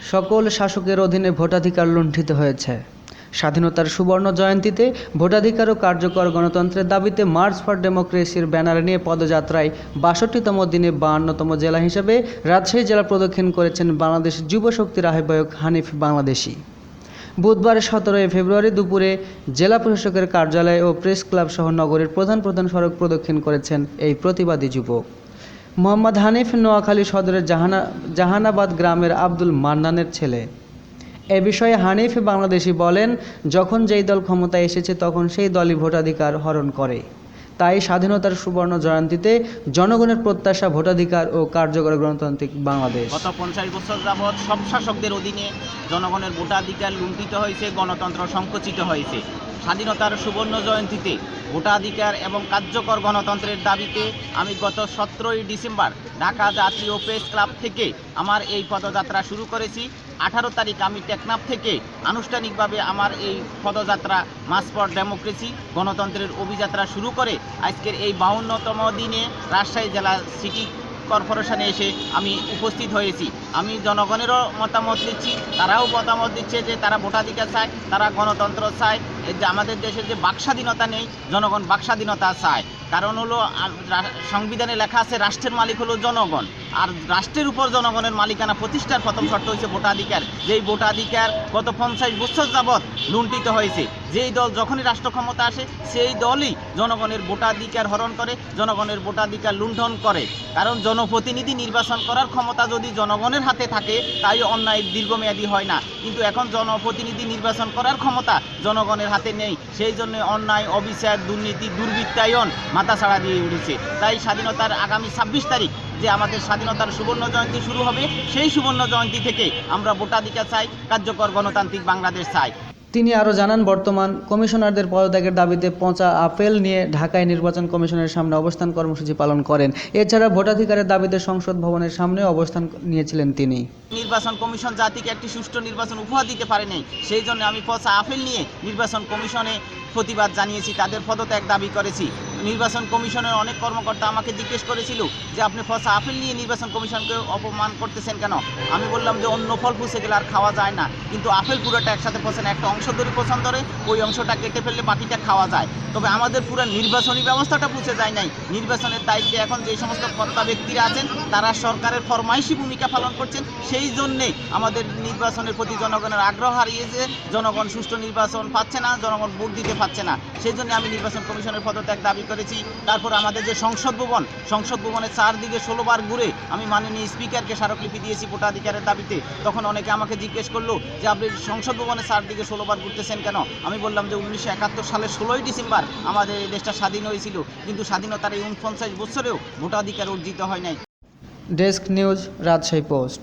সকল শাসকের অধীনে ভোটাধিকার লুণ্ঠিত হয়েছে। স্বাধীনতার সুবর্ণ জয়ন্তীতে ভোটাধিকার ও কার্যকর গণতন্ত্রের দাবিতে মার্চ ফর ডেমোক্রেসির ব্যানার নিয়ে পদযাত্রায় বাষট্টিতম দিনে বাহান্নতম জেলা হিসেবে রাজশাহী জেলা প্রদক্ষিণ করেছেন বাংলাদেশ যুব শক্তির আহ্বায়ক হানিফ বাংলাদেশি। বুধবার সতেরোই ফেব্রুয়ারি দুপুরে জেলা প্রশাসকের কার্যালয় ও প্রেস ক্লাব সহ নগরের প্রধান প্রধান সড়ক প্রদক্ষিণ করেছেন এই প্রতিবাদী যুবক। মোহাম্মদ হানিফ নোয়াখালী সদরের জাহানা জাহানাবাদ গ্রামের আব্দুল মান্নানের ছেলে। এ বিষয়ে হানিফ বাংলাদেশি বলেন, যখন যেই দল ক্ষমতায় এসেছে তখন সেই দলই ভোটাধিকার হরণ করে। তাই স্বাধীনতার সুবর্ণ জয়ন্তীতে জনগণের প্রত্যাশা, ভোটাধিকার ও কার্যকর গণতান্ত্রিক বাংলাদেশ। গত পঞ্চাশ বছর যাবৎ সব শাসকদের অধীনে জনগণের ভোটাধিকার লুণ্ঠিত হয়েছে, গণতন্ত্র সংকুচিত হয়েছে। স্বাধীনতার সুবর্ণ জয়ন্তীতে ভোটাধিকার এবং কার্যকর গণতন্ত্রের দাবিতে আমি গত সতেরোই ডিসেম্বর ঢাকা জাতীয় প্রেস ক্লাব থেকে আমার এই পদযাত্রা শুরু করেছি। আঠারো তারিখ আমি টেকনাফ থেকে আনুষ্ঠানিকভাবে আমার এই পদযাত্রা মাস ফর ডেমোক্রেসি, গণতন্ত্রের অভিযাত্রা শুরু করে আজকের এই বাউন্নতম দিনে রাজশাহী জেলা সিটি কর্পোরেশনে এসে আমি উপস্থিত হয়েছি। আমি জনগণেরও মতামত দিচ্ছি, তারাও মতামত দিচ্ছে যে তারা ভোটাধিকার চায়, তারা গণতন্ত্র চায় যে আমাদের দেশে যে বাকস্বাধীনতা নেই, জনগণ বাকস্বাধীনতা চায়। কারণ হলো সংবিধানে লেখা আছে, রাষ্ট্রের মালিক হলো জনগণ। আর রাষ্ট্রের উপর জনগণের মালিকানা প্রতিষ্ঠার প্রথম শর্ত হয়েছে ভোটাধিকার। যেই ভোটাধিকার গত পঞ্চাশ বছর যাবৎ লুণ্ঠিত হয়েছে, যেই দল যখনই রাষ্ট্র ক্ষমতা আসে, সেই দলই জনগণের ভোটাধিকার হরণ করে, জনগণের ভোটাধিকার লুণ্ঠন করে। কারণ জনপ্রতিনিধি নির্বাচন করার ক্ষমতা যদি জনগণের হাতে থাকে, তাই অন্যায় দীর্ঘমেয়াদী হয় না। কিন্তু এখন জনপ্রতিনিধি নির্বাচন করার ক্ষমতা জনগণের হাতে নেই। সেই জন্য অন্যায়, অবিচার, দুর্নীতি, দুর্বৃত্তায়ন মাথা ছাড়া দিয়ে উঠেছে। তাই স্বাধীনতার আগামী ছাব্বিশ তারিখ যে আমাদের স্বাধীনতার সুবর্ণ জয়ন্তী শুরু হবে সেই সুবর্ণ জয়ন্তী থেকে আমরা ভোটাধিকার চাই কার্যকর গণতান্ত্রিক বাংলাদেশ চাই। তিনি আরও জানান বর্তমান কমিশনারদের পদত্যাগের দাবিতে পচা আপেল নিয়ে ঢাকায় নির্বাচন কমিশনের সামনে অবস্থান কর্মসূচি পালন করেন। এছাড়া ভোটাধিকারের দাবিতে সংসদ ভবনের সামনে অবস্থান নিয়েছিলেন তিনি। নির্বাচন কমিশন জাতিকে একটি সুষ্ঠু নির্বাচন উপহার দিতে পারেনি সেই জন্য আমি পচা আপেল নিয়ে নির্বাচন কমিশনে প্রতিবাদ জানিয়েছি তাদের পদত্যাগ দাবি করেছি। নির্বাচন কমিশনের অনেক কর্মকর্তা আমাকে জিজ্ঞেস করেছিল যে আপনি ফসা আপেল নিয়ে নির্বাচন কমিশনকে অপমান করতেছেন কেন? আমি বললাম যে অন্য ফল পুষে গেলে আর খাওয়া যায় না। কিন্তু আপেল পুরোটা একসাথে পচে না, একটা অংশ ধরে পছন্দ করে ওই অংশটা কেটে ফেললে বাকিটা খাওয়া যায়। তবে আমাদের পুরো নির্বাচনী ব্যবস্থাটা পুষে যায় নাই। নির্বাচনের দায়িত্বে এখন যে সমস্ত কর্তা ব্যক্তিরা আছেন, তারা সরকারের ফরমাইশি ভূমিকা পালন করছেন। সেই জন্যে আমাদের নির্বাচনের প্রতি জনগণের আগ্রহ হারিয়েছে। জনগণ সুষ্ঠু নির্বাচন পাচ্ছে না, জনগণ ভোট দিতে পারছে না। সেই জন্য আমি নির্বাচন কমিশনের পদত্যাগ দাবি করেছি। তারপর আমাদের যে সংসদ ভবন, সংসদ ভবনের চারদিকে ষোলোবার ঘুরে আমি মাননীয় স্পিকারকে স্মারকলিপি দিয়েছি ভোটাধিকারের দাবিতে। তখন অনেকে আমাকে জিজ্ঞেস করল যে, আপনি সংসদ ভবনের চারদিকে ষোলোবার ঘুরতেছেন কেন? আমি বললাম যে, উনিশশো একাত্তর সালের ষোলোই ডিসেম্বর আমাদের এই দেশটা স্বাধীন হয়েছিল। কিন্তু স্বাধীনতার এই উনপঞ্চাশ বছরেও ভোটাধিকার অর্জিত হয় নাই। Desk news, Rajshahi post.